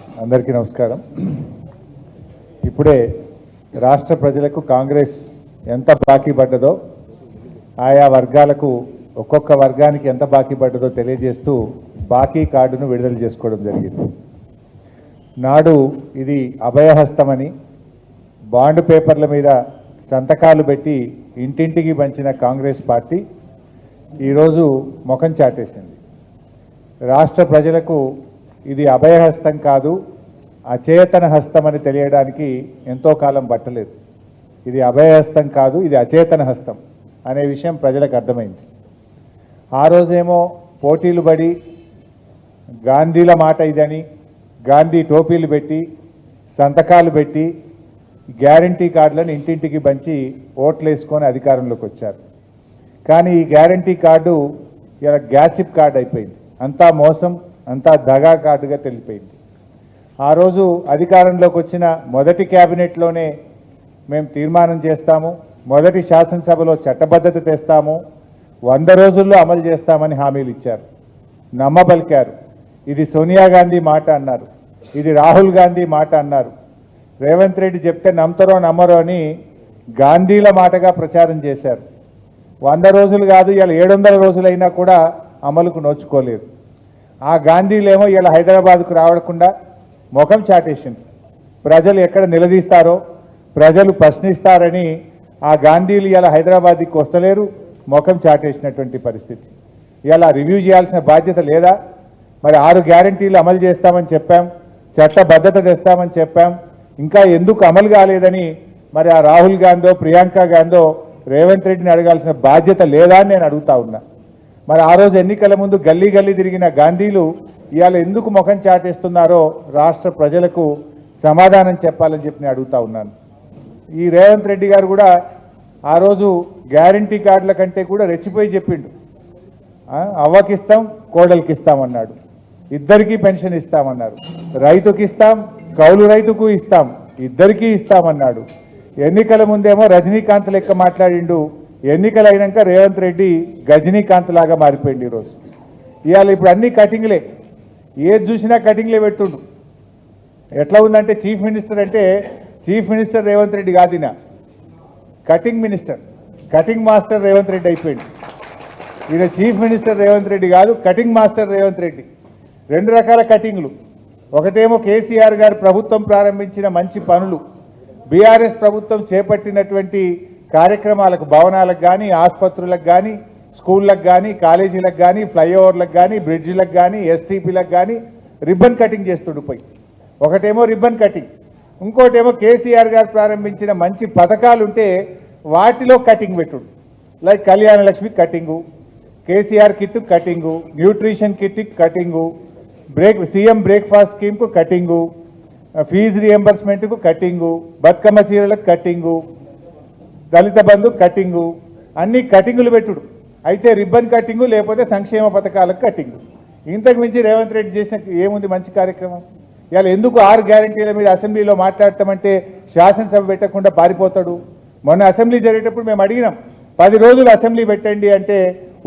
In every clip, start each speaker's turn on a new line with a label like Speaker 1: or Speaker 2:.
Speaker 1: అందరికీ నమస్కారం. ఇప్పుడే రాష్ట్ర ప్రజలకు కాంగ్రెస్ ఎంత బాకీ పడ్డదో ఆయా వర్గాలకు ఒక్కొక్క వర్గానికి ఎంత బాకీ పడ్డదో తెలియజేస్తూ బాకీ కార్డును విడుదల చేసుకోవడం జరిగింది. నాడు ఇది అభయహస్తమని బాండ్ పేపర్ల మీద సంతకాలు పెట్టి ఇంటింటికి పంచిన కాంగ్రెస్ పార్టీ ఈరోజు ముఖం చాటేసింది. రాష్ట్ర ప్రజలకు ఇది అభయహస్తం కాదు అచేతన హస్తం అని తెలియడానికి ఎంతో కాలం పట్టలేదు. ఇది అభయహస్తం కాదు ఇది అచేతన హస్తం అనే విషయం ప్రజలకు అర్థమైంది. ఆ రోజేమో పోటీలు పడి గాంధీల మాట ఇదని గాంధీ టోపీలు పెట్టి సంతకాలు పెట్టి గ్యారంటీ కార్డులను ఇంటింటికి పంచి ఓట్లు వేసుకొని అధికారంలోకి వచ్చారు. కానీ ఈ గ్యారంటీ కార్డు ఇలా గ్యాసిప్ కార్డు అయిపోయింది. అంతా మోసం అంతా దగా కార్డుగా తెలిపోయింది. ఆ రోజు అధికారంలోకి వచ్చిన మొదటి క్యాబినెట్లోనే మేము తీర్మానం చేస్తాము మొదటి శాసనసభలో చట్టబద్ధత తెస్తాము వంద రోజుల్లో అమలు చేస్తామని హామీలు ఇచ్చారు. నమ్మబలికారు. ఇది సోనియా గాంధీ మాట అన్నారు. ఇది రాహుల్ గాంధీ మాట అన్నారు. రేవంత్ రెడ్డి చెప్తే నమ్మతరో నమ్మరో అని గాంధీల మాటగా ప్రచారం చేశారు. వంద రోజులు కాదు ఇలా ఏడు వందల రోజులైనా కూడా అమలుకు నోచుకోలేదు. ఆ గాంధీలేమో ఇలా హైదరాబాద్కు రావకుండా ముఖం చాటేసింది. ప్రజలు ఎక్కడ నిలదీస్తారో ప్రజలు ప్రశ్నిస్తారని ఆ గాంధీలు ఇలా హైదరాబాద్కి వస్తలేరు ముఖం చాటేసినటువంటి పరిస్థితి. ఇలా రివ్యూ చేయాల్సిన బాధ్యత లేదా? మరి ఆరు గ్యారంటీలు అమలు చేస్తామని చెప్పాం చట్టబద్ధత తెస్తామని చెప్పాం ఇంకా ఎందుకు అమలు కాలేదని మరి ఆ రాహుల్ గాంధో ప్రియాంక గాంధో రేవంత్ రెడ్డిని అడగాల్సిన బాధ్యత లేదా అని నేను అడుగుతా ఉన్నా. మరి ఆ రోజు ఎన్నికల ముందు గల్లీ గల్లీ తిరిగిన గాంధీలు ఇవాళ ఎందుకు ముఖం చాటేస్తున్నారో రాష్ట్ర ప్రజలకు సమాధానం చెప్పాలని చెప్పి నేను అడుగుతా ఉన్నాను. ఈ రేవంత్ రెడ్డి గారు కూడా ఆ రోజు గ్యారంటీ కార్డుల కంటే కూడా రెచ్చిపోయి చెప్పిండు. అవ్వకిస్తాం కోడలికి ఇస్తామన్నాడు ఇద్దరికీ పెన్షన్ ఇస్తామన్నారు. రైతుకి ఇస్తాం కౌలు రైతుకు ఇస్తాం ఇద్దరికీ ఇస్తామన్నాడు. ఎన్నికల ముందేమో రజనీకాంత్ లెక్క మాట్లాడిండు. ఎన్నికలు అయినాక రేవంత్ రెడ్డి గజనీకాంత్ లాగా మారిపోయింది ఈరోజు ఇవాళ ఇప్పుడు అన్ని కటింగ్లే. ఏది చూసినా కటింగ్లే పెట్టుండు ఎట్లా ఉందంటే చీఫ్ మినిస్టర్ అంటే chief minister Revanth Reddy కాదినా cutting minister. Cutting master Revanth Reddy అయిపోయింది ఈయన చీఫ్ మినిస్టర్ రేవంత్ రెడ్డి కాదు కటింగ్ మాస్టర్ రేవంత్ రెడ్డి. రెండు రకాల కటింగ్లు. ఒకటేమో కేసీఆర్ గారు ప్రభుత్వం ప్రారంభించిన మంచి పనులు. బీఆర్ఎస్ ప్రభుత్వం చేపట్టినటువంటి కార్యక్రమాలకు భవనాలకు కానీ ఆసుపత్రులకు కానీ స్కూళ్ళకు కానీ కాలేజీలకు కానీ ఫ్లైఓవర్లకు కానీ బ్రిడ్జిలకు కానీ ఎస్టీపీలకు కానీ రిబ్బన్ కటింగ్ చేస్తుండు పోయి. ఒకటేమో రిబ్బన్ కటింగ్ ఇంకోటేమో కేసీఆర్ గారు ప్రారంభించిన మంచి పథకాలు ఉంటే వాటిలో కటింగ్ పెట్టుడు. Like Kalyana Lakshmi cutting KCR kit cutting nutrition kit cutting break CM breakfast స్కీమ్కు cutting fee రియంబర్స్మెంట్కు కటింగు బతుకమ్మ చీరలకు కటింగు దళిత బంధు కటింగు. అన్ని కటింగులు పెట్టుడు. అయితే రిబ్బన్ కటింగు లేకపోతే సంక్షేమ పథకాలకు కటింగు. ఇంతకు మించి రేవంత్ రెడ్డి చేసిన ఏముంది మంచి కార్యక్రమం? ఇవాళ ఎందుకు ఆరు గ్యారంటీల మీద అసెంబ్లీలో మాట్లాడతామంటే శాసనసభ పెట్టకుండా పారిపోతాడు? మొన్న అసెంబ్లీ జరిగేటప్పుడు మేము అడిగినాం పది రోజులు అసెంబ్లీ పెట్టండి అంటే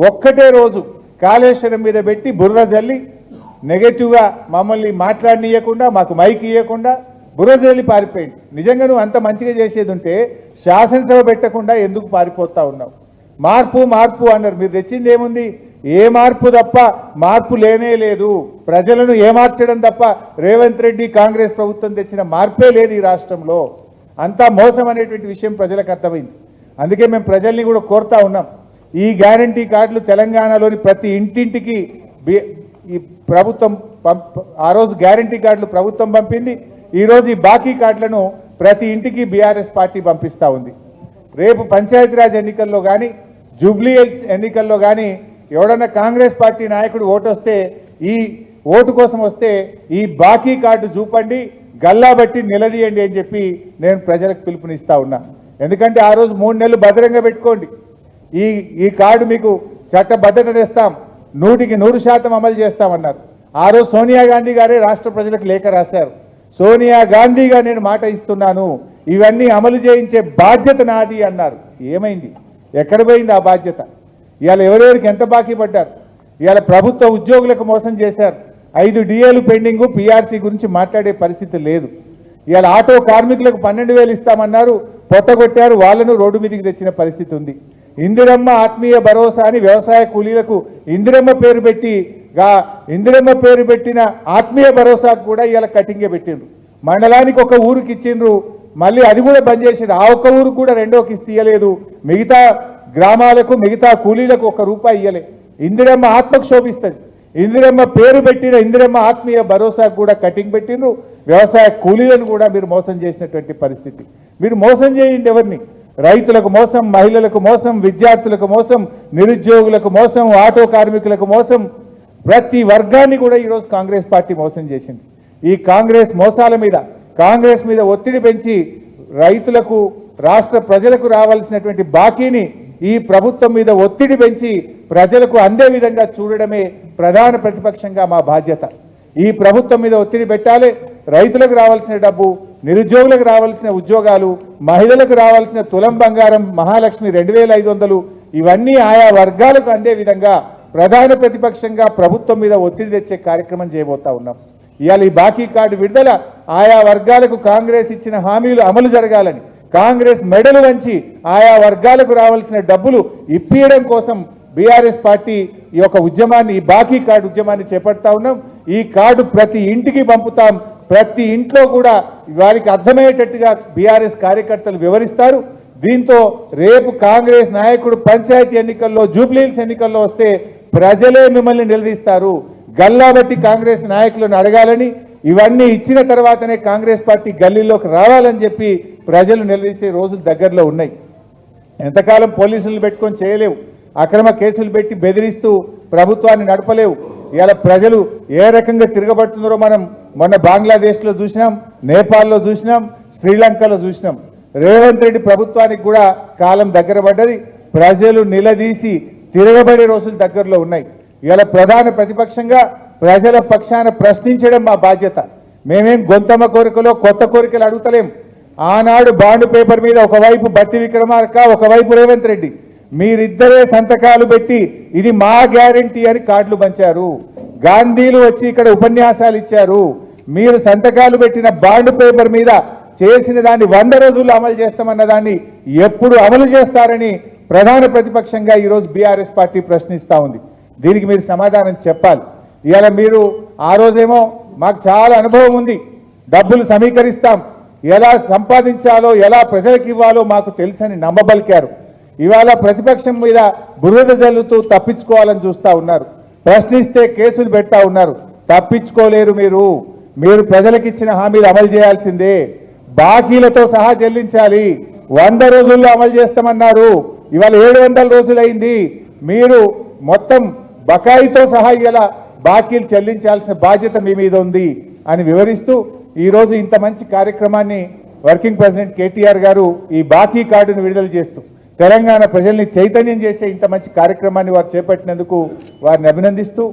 Speaker 1: ఒక్కటే రోజు కాళేశ్వరం మీద పెట్టి బురద జల్లి నెగటివ్గా మమ్మల్ని మాట్లాడనీయకుండా మాకు మైక్ ఇవ్వకుండా బురద పారిపోయింది. నిజంగా నువ్వు అంత మంచిగా చేసేది ఉంటే శాసనసభ పెట్టకుండా ఎందుకు పారిపోతా ఉన్నావు? మార్పు మార్పు అన్నారు. మీరు తెచ్చింది ఏముంది? ఏ మార్పు తప్ప మార్పు లేనే లేదు. ప్రజలను ఏమార్చడం తప్ప రేవంత్ రెడ్డి కాంగ్రెస్ ప్రభుత్వం తెచ్చిన మార్పే లేదు ఈ రాష్ట్రంలో. అంతా మోసం అనేటువంటి విషయం ప్రజలకు అర్థమైంది. అందుకే మేము ప్రజల్ని కూడా కోరుతా ఉన్నాం. ఈ గ్యారంటీ కార్డులు తెలంగాణలోని ప్రతి ఇంటింటికి ఈ ప్రభుత్వం పంప ఆ రోజు గ్యారంటీ కార్డులు ప్రభుత్వం పంపింది. ఈరోజు ఈ బాకీ కార్డులను ప్రతి ఇంటికి బీఆర్ఎస్ పార్టీ పంపిస్తూ ఉంది. రేపు పంచాయతీరాజ్ ఎన్నికల్లో కానీ జూబ్లీ హిల్స్ ఎన్నికల్లో కానీ ఎవడన్నా కాంగ్రెస్ పార్టీ నాయకుడు ఓటు వస్తే ఈ ఓటు కోసం వస్తే ఈ బాకీ కార్డు చూపండి గల్లా బట్టి నిలదీయండి అని చెప్పి నేను ప్రజలకు పిలుపునిస్తా ఉన్నా. ఎందుకంటే ఆ రోజు మూడు నెలలు భద్రంగా పెట్టుకోండి. ఈ ఈ కార్డు మీకు చట్టబద్ధత తెస్తాం. నూటికి నూరు శాతం అమలు చేస్తామన్నారు. ఆ రోజు సోనియా గాంధీ గారే రాష్ట్ర ప్రజలకు లేఖ రాశారు. సోనియా గాంధీగా నేను మాట ఇస్తున్నాను. ఇవన్నీ అమలు చేయించే బాధ్యత నాది అన్నారు. ఏమైంది? ఎక్కడ పోయింది ఆ బాధ్యత? ఇవాళ ఎవరెవరికి ఎంత బాకీ పడ్డారు? ఇవాళ ప్రభుత్వ ఉద్యోగులకు మోసం చేశారు. ఐదు డిఏలు పెండింగ్ పీఆర్సీ గురించి మాట్లాడే పరిస్థితి లేదు. ఇవాళ ఆటో కార్మికులకు పన్నెండు వేలు ఇస్తామన్నారు. పొట్టగొట్టారు వాళ్ళను రోడ్డు మీదకి తెచ్చిన పరిస్థితి ఉంది. ఇందిరమ్మ ఆత్మీయ భరోసా అని వ్యవసాయ కూలీలకు ఇందిరమ్మ పేరు పెట్టి గా ఇందిరమ్మ పేరు పెట్టిన ఆత్మీయ భరోసాకు కూడా ఇవాళ కటింగే పెట్టిండ్రు. మండలానికి ఒక ఊరికి ఇచ్చిండ్రు. మళ్ళీ అది కూడా బంద్ చేసిండ్రు. ఆ ఒక్క ఊరు కూడా రెండో కిస్తీ మిగతా గ్రామాలకు మిగతా కూలీలకు ఒక రూపాయి ఇయ్యలే. ఇందిరమ్మ ఆత్మకు శోభిస్తుంది ఇందిరమ్మ పేరు పెట్టిన ఇందిరమ్మ ఆత్మీయ భరోసాకు కూడా కటింగ్ పెట్టిండ్రు. వ్యవసాయ కూలీలను కూడా మీరు మోసం చేసినటువంటి పరిస్థితి. మీరు మోసం చేయండి ఎవరిని? రైతులకు మోసం మహిళలకు మోసం విద్యార్థులకు మోసం నిరుద్యోగులకు మోసం ఆటో కార్మికులకు మోసం ప్రతి వర్గాన్ని కూడా ఈరోజు కాంగ్రెస్ పార్టీ మోసం చేసింది. ఈ కాంగ్రెస్ మోసాల మీద కాంగ్రెస్ మీద ఒత్తిడి పెంచి రైతులకు రాష్ట్ర ప్రజలకు రావాల్సినటువంటి బాకీని ఈ ప్రభుత్వం మీద ఒత్తిడి పెంచి ప్రజలకు అందే విధంగా చూడడమే ప్రధాన ప్రతిపక్షంగా మా బాధ్యత. ఈ ప్రభుత్వం మీద ఒత్తిడి పెట్టాలి. రైతులకు రావాల్సిన డబ్బు నిరుద్యోగులకు రావాల్సిన ఉద్యోగాలు మహిళలకు రావాల్సిన తులం బంగారం మహాలక్ష్మి రెండు వేల ఐదు వందలు ఇవన్నీ ఆయా వర్గాలకు అందే విధంగా ప్రధాన ప్రతిపక్షంగా ప్రభుత్వం మీద ఒత్తిడి తెచ్చే కార్యక్రమం చేయబోతా ఉన్నాం. ఇవాళ ఈ బాకీ కార్డు విడుదల ఆయా వర్గాలకు కాంగ్రెస్ ఇచ్చిన హామీలు అమలు జరగాలని కాంగ్రెస్ మెడలు వంచి ఆయా వర్గాలకు రావాల్సిన డబ్బులు ఇప్పియడం కోసం బీఆర్ఎస్ పార్టీ ఈ యొక్క ఉద్యమాన్ని ఈ బాకీ కార్డు ఉద్యమాన్ని చేపడతా ఉన్నాం. ఈ కార్డు ప్రతి ఇంటికి పంపుతాం. ప్రతి ఇంట్లో కూడా వారికి అర్థమయ్యేటట్టుగా బీఆర్ఎస్ కార్యకర్తలు వివరిస్తారు. దీంతో రేపు కాంగ్రెస్ నాయకుడు పంచాయతీ ఎన్నికల్లో జూబ్లీహిల్స్ ఎన్నికల్లో వస్తే ప్రజలే మిమ్మల్ని నిలదీస్తారు. గల్లాబట్టి కాంగ్రెస్ నాయకులను అడగాలని ఇవన్నీ ఇచ్చిన తర్వాతనే కాంగ్రెస్ పార్టీ గల్లీలోకి రావాలని చెప్పి ప్రజలు నిలదీసే రోజులు దగ్గరలో ఉన్నాయి. ఎంతకాలం పోలీసులు పెట్టుకొని చేయలేవు. అక్రమ కేసులు పెట్టి బెదిరిస్తూ ప్రభుత్వాన్ని నడపలేవు. ఇవాళ ప్రజలు ఏ రకంగా తిరగబడుతున్నారో మనం మొన్న బంగ్లాదేశ్లో చూసినాం నేపాల్లో చూసినాం శ్రీలంకలో చూసినాం. రేవంత్ రెడ్డి ప్రభుత్వానికి కూడా కాలం దగ్గర పడ్డది. ప్రజలు నిలదీసి తిరగబడే రోజులు దగ్గరలో ఉన్నాయి. ఇవాళ ప్రధాన ప్రతిపక్షంగా ప్రజల పక్షాన ప్రశ్నించడం మా బాధ్యత. మేమేం గొంతమ కోరికలో కొత్త కోరికలు అడుగుతలేం. ఆనాడు బాండ్ పేపర్ మీద ఒకవైపు బట్టి విక్రమార్క ఒకవైపు రేవంత్ రెడ్డి. మీరిద్దరే సంతకాలు పెట్టి ఇది మా గ్యారంటీ అని కార్డులు పంచారు. గాంధీలు వచ్చి ఇక్కడ ఉపన్యాసాలు ఇచ్చారు. మీరు సంతకాలు పెట్టిన బాండ్ పేపర్ మీద చేసిన దాన్ని వంద రోజుల్లో అమలు చేస్తామన్న దాన్ని ఎప్పుడు అమలు చేస్తారని ప్రధాన ప్రతిపక్షంగా ఈరోజు బీఆర్ఎస్ పార్టీ ప్రశ్నిస్తూ ఉంది. దీనికి మీరు సమాధానం చెప్పాలి. ఇవాళ మీరు ఆ రోజేమో మాకు చాలా అనుభవం ఉంది. డబ్బులు సమీకరిస్తాం. ఎలా సంపాదించాలో ఎలా ప్రజలకు ఇవ్వాలో మాకు తెలుసని నమ్మబలికారు. ఇవాళ ప్రతిపక్షం మీద బురద జల్లుతూ తప్పించుకోవాలని చూస్తా ఉన్నారు. ప్రశ్నిస్తే కేసులు పెడతా ఉన్నారు. తప్పించుకోలేరు మీరు. మీరు ప్రజలకు ఇచ్చిన హామీలు అమలు చేయాల్సిందే. బాకీలతో సహా చెల్లించాలి. వంద రోజుల్లో అమలు చేస్తామన్నారు. ఇవాళ ఏడు వందల రోజులైంది. మీరు మొత్తం బకాయితో సహా ఇలా బాకీలు చెల్లించాల్సిన బాధ్యత మీ మీద ఉంది అని వివరిస్తూ ఈరోజు ఇంత మంచి కార్యక్రమాన్ని వర్కింగ్ ప్రెసిడెంట్ కేటీఆర్ గారు ఈ బాకీ కార్డును విడుదల చేస్తూ తెలంగాణ ప్రజల్ని చైతన్యం చేసే ఇంత మంచి కార్యక్రమాన్ని వారు చేపట్టినందుకు వారిని అభినందిస్తూ